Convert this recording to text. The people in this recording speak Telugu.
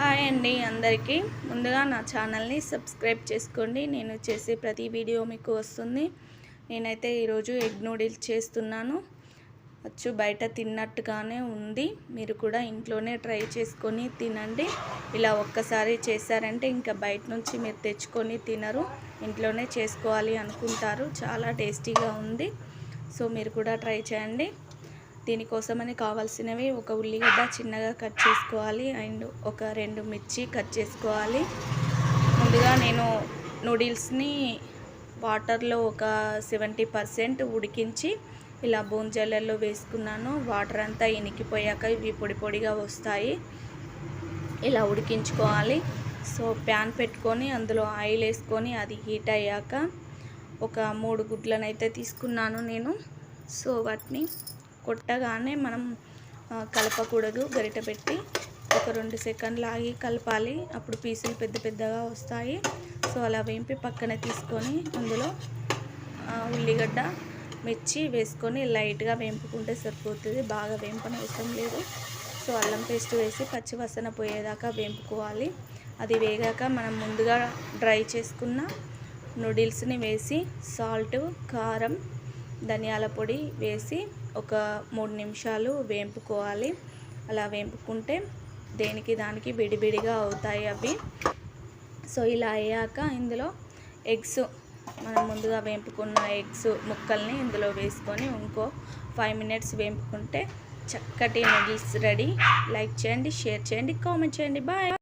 హాయ్ అండి అందరికీ. ముందుగా నా ఛానల్ని సబ్స్క్రైబ్ చేసుకోండి. నేను చేసే ప్రతి వీడియో మీకు వస్తుంది. నేనైతే ఈరోజు ఎగ్ నూడిల్స్ చేస్తున్నాను. వచ్చు బయట తిన్నట్టుగానే ఉంది. మీరు కూడా ఇంట్లోనే ట్రై చేసుకొని తినండి. ఇలా ఒక్కసారి చేశారంటే ఇంకా బయట నుంచి మీరు తెచ్చుకొని తినరు. ఇంట్లోనే చేసుకోవాలి అనుకుంటారు. చాలా టేస్టీగా ఉంది. సో మీరు కూడా ట్రై చేయండి. దీనికోసమని కావాల్సినవి ఒక ఉల్లిగడ్డ చిన్నగా కట్ చేసుకోవాలి. అండ్ ఒక రెండు మిర్చి కట్ చేసుకోవాలి. ముందుగా నేను నూడిల్స్ని వాటర్లో ఒక సెవెంటీ పర్సెంట్ ఉడికించి ఇలా బూంజలలో వేసుకున్నాను. వాటర్ అంతా ఇనికిపోయాక ఇవి పొడి పొడిగా వస్తాయి. ఇలా ఉడికించుకోవాలి. సో ప్యాన్ పెట్టుకొని అందులో ఆయిల్ వేసుకొని అది హీట్ అయ్యాక ఒక మూడు గుడ్లను అయితే తీసుకున్నాను నేను. సో వాటిని కొట్టగానే మనం కలపకూడదు. గరిట పెట్టి ఒక రెండు సెకండ్లు ఆగి కలపాలి. అప్పుడు పీసులు పెద్ద పెద్దగా వస్తాయి. సో అలా వేంపి పక్కన తీసుకొని అందులో ఉల్లిగడ్డ మిర్చి వేసుకొని లైట్గా వేంపుకుంటే సరిపోతుంది. బాగా వేంపని అవసరం లేదు. సో అల్లం పేస్ట్ వేసి పచ్చివసన పోయేదాకా వేంపుకోవాలి. అది వేగాక మనం ముందుగా డ్రై చేసుకున్న నూడిల్స్ని వేసి సాల్ట్ కారం ధనియాల పొడి వేసి ఒక మూడు నిమిషాలు వేంపుకోవాలి. అలా వేంపుకుంటే దేనికి దానికి విడివిడిగా అవుతాయి అవి. సో ఇలా అయ్యాక ఇందులో ఎగ్స్ మనం ముందుగా వేంపుకున్న ఎగ్స్ ముక్కల్ని ఇందులో వేసుకొని ఇంకో ఫైవ్ మినిట్స్ వేంపుకుంటే చక్కటి నూడిల్స్ రెడీ. లైక్ చేయండి షేర్ చేయండి కామెంట్ చేయండి. బాయ్.